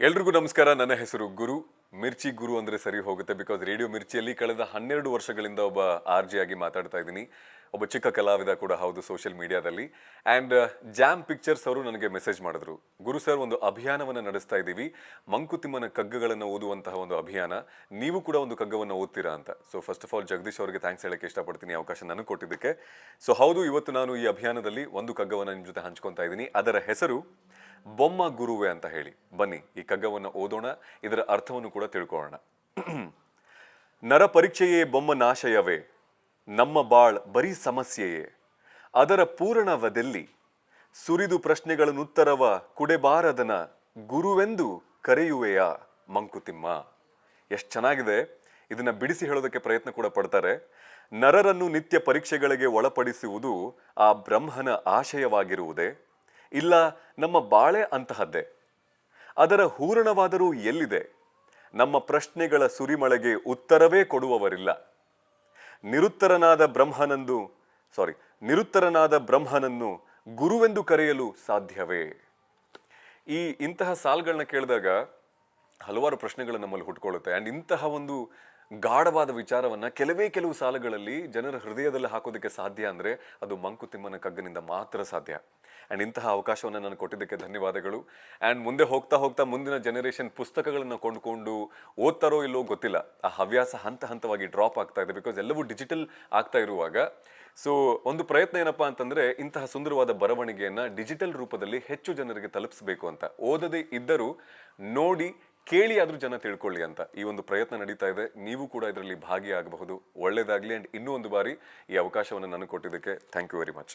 ಎಲ್ರಿಗೂ ನಮಸ್ಕಾರ. ನನ್ನ ಹೆಸರು ಗುರು. ಮಿರ್ಚಿ ಗುರು ಅಂದ್ರೆ ಸರಿ ಹೋಗುತ್ತೆ ಬಿಕಾಸ್ ರೇಡಿಯೋ ಮಿರ್ಚಿಯಲ್ಲಿ ಕಳೆದ ಹನ್ನೆರಡು ವರ್ಷಗಳಿಂದ ಒಬ್ಬ ಆರ್ ಜಿ ಆಗಿ ಮಾತಾಡ್ತಾ ಇದ್ದೀನಿ. ಒಬ್ಬ ಚಿಕ್ಕ ಕಲಾವಿದ ಕೂಡ ಹೌದು ಸೋಷಿಯಲ್ ಮೀಡಿಯಾದಲ್ಲಿ ಆ್ಯಂಡ್ ಜಾಮ್ ಪಿಕ್ಚರ್ಸ್ ಅವರು ನನಗೆ ಮೆಸೇಜ್ ಮಾಡಿದ್ರು. ಗುರು ಸರ್ ಒಂದು ಅಭಿಯಾನವನ್ನು ನಡೆಸ್ತಾ ಇದ್ದೀವಿ. ಮಂಕುತಿಮ್ಮನ ಕಗ್ಗಗಳನ್ನು ಓದುವಂತಹ ಒಂದು ಅಭಿಯಾನ. ನೀವು ಕೂಡ ಒಂದು ಕಗ್ಗವನ್ನು ಓದ್ತೀರಾ ಅಂತ. So first of all Jagadish ಅವರಿಗೆ ಥ್ಯಾಂಕ್ಸ್ ಹೇಳಕ್ಕೆ ಇಷ್ಟಪಡ್ತೀನಿ. ಅವಕಾಶ ನನಗೆ ಕೊಟ್ಟಿದ್ದಕ್ಕೆ. ಸೊ ಹೌದು, ಇವತ್ತು ನಾನು ಈ ಅಭಿಯಾನದಲ್ಲಿ ಒಂದು ಕಗ್ಗವನ್ನು ನಿಮ್ಮ ಜೊತೆ ಹಂಚ್ಕೊತಾ ಇದ್ದೀನಿ. ಅದರ ಹೆಸರು ಬೊಮ್ಮ ಗುರುವೆ ಅಂತ ಹೇಳಿ. ಬನ್ನಿ, ಈ ಕಗ್ಗವನ್ನು ಓದೋಣ, ಇದರ ಅರ್ಥವನ್ನು ಕೂಡ ತಿಳ್ಕೊಳ್ಳೋಣ. ನರ ಪರೀಕ್ಷೆಯೇ ಬೊಮ್ಮ ನಾಶಯವೇ, ನಮ್ಮ ಬಾಳ್ ಬರೀ ಸಮಸ್ಯೆಯೇ. ಅದರ ಪೂರ್ಣವದಲ್ಲಿ? ಸುರಿದು ಪ್ರಶ್ನೆಗಳನ್ನುತ್ತರವ ಕುಡೆಬಾರದನ ಗುರುವೆಂದು ಕರೆಯುವೆಯ, ಮಂಕುತಿಮ್ಮ? ಎಷ್ಟು ಚೆನ್ನಾಗಿದೆ. ಇದನ್ನ ಬಿಡಿಸಿ ಹೇಳೋದಕ್ಕೆ ಪ್ರಯತ್ನ ಕೂಡ ಪಡ್ತಾರೆ. ನರರನ್ನು ನಿತ್ಯ ಪರೀಕ್ಷೆಗಳಿಗೆ ಒಳಪಡಿಸುವುದು ಆ ಬ್ರಹ್ಮನ ಆಶಯವಾಗಿರುವುದೇ. ಇಲ್ಲ, ನಮ್ಮ ಬಾಳೆ ಅಂತಹದ್ದೇ. ಅದರ ಹೂರಣವಾದರೂ ಎಲ್ಲಿದೆ? ನಮ್ಮ ಪ್ರಶ್ನೆಗಳ ಸುರಿಮಳೆಗೆ ಉತ್ತರವೇ ಕೊಡುವವರಿಲ್ಲ. ನಿರುತ್ತರನಾದ ಬ್ರಹ್ಮನಂದು ಸಾರಿ ನಿರುತ್ತರನಾದ ಬ್ರಹ್ಮನನ್ನು ಗುರುವೆಂದು ಕರೆಯಲು ಸಾಧ್ಯವೇ? ಈ ಇಂತಹ ಸಾಲ್ಗಳನ್ನ ಕೇಳಿದಾಗ ಹಲವಾರು ಪ್ರಶ್ನೆಗಳು ನಮ್ಮಲ್ಲಿ ಹುಟ್ಕೊಳ್ಳುತ್ತೆ. ಆ್ಯಂಡ್ ಇಂತಹ ಒಂದು ಗಾಢವಾದ ವಿಚಾರವನ್ನ ಕೆಲವೇ ಕೆಲವು ಸಾಲುಗಳಲ್ಲಿ ಜನರ ಹೃದಯದಲ್ಲಿ ಹಾಕೋದಕ್ಕೆ ಸಾಧ್ಯ ಅಂದ್ರೆ ಅದು ಮಂಕುತಿಮ್ಮನ ಕಗ್ಗನಿಂದ ಮಾತ್ರ ಸಾಧ್ಯ. ಆ್ಯಂಡ್ ಇಂತಹ ಅವಕಾಶವನ್ನು ನಾನು ಕೊಟ್ಟಿದ್ದಕ್ಕೆ ಧನ್ಯವಾದಗಳು. ಆ್ಯಂಡ್ ಮುಂದೆ ಹೋಗ್ತಾ ಹೋಗ್ತಾ ಮುಂದಿನ ಜನರೇಷನ್ ಪುಸ್ತಕಗಳನ್ನು ಕೊಂಡುಕೊಂಡು ಓದ್ತಾರೋ ಇಲ್ಲೋ ಗೊತ್ತಿಲ್ಲ. ಆ ಹವ್ಯಾಸ ಹಂತ ಹಂತವಾಗಿ ಡ್ರಾಪ್ ಆಗ್ತಾ ಇದೆ ಬಿಕಾಸ್ ಎಲ್ಲವೂ ಡಿಜಿಟಲ್ ಆಗ್ತಾ ಇರುವಾಗ. ಸೊ ಒಂದು ಪ್ರಯತ್ನ ಏನಪ್ಪಾ ಅಂತಂದರೆ ಇಂತಹ ಸುಂದರವಾದ ಬರವಣಿಗೆಯನ್ನು ಡಿಜಿಟಲ್ ರೂಪದಲ್ಲಿ ಹೆಚ್ಚು ಜನರಿಗೆ ತಲುಪಿಸಬೇಕು ಅಂತ. ಓದದೇ ಇದ್ದರೂ ನೋಡಿ ಕೇಳಿ ಆದರೂ ಜನ ತಿಳ್ಕೊಳ್ಳಿ ಅಂತ ಈ ಒಂದು ಪ್ರಯತ್ನ ನಡೀತಾ ಇದೆ. ನೀವು ಕೂಡ ಇದರಲ್ಲಿ ಭಾಗಿಯಾಗಬಹುದು. ಒಳ್ಳೆಯದಾಗಲಿ ಆ್ಯಂಡ್ ಇನ್ನೂ ಒಂದು ಬಾರಿ ಈ ಅವಕಾಶವನ್ನು ನನಗೆ ಕೊಟ್ಟಿದ್ದಕ್ಕೆ ಥ್ಯಾಂಕ್ ಯು ವೆರಿ ಮಚ್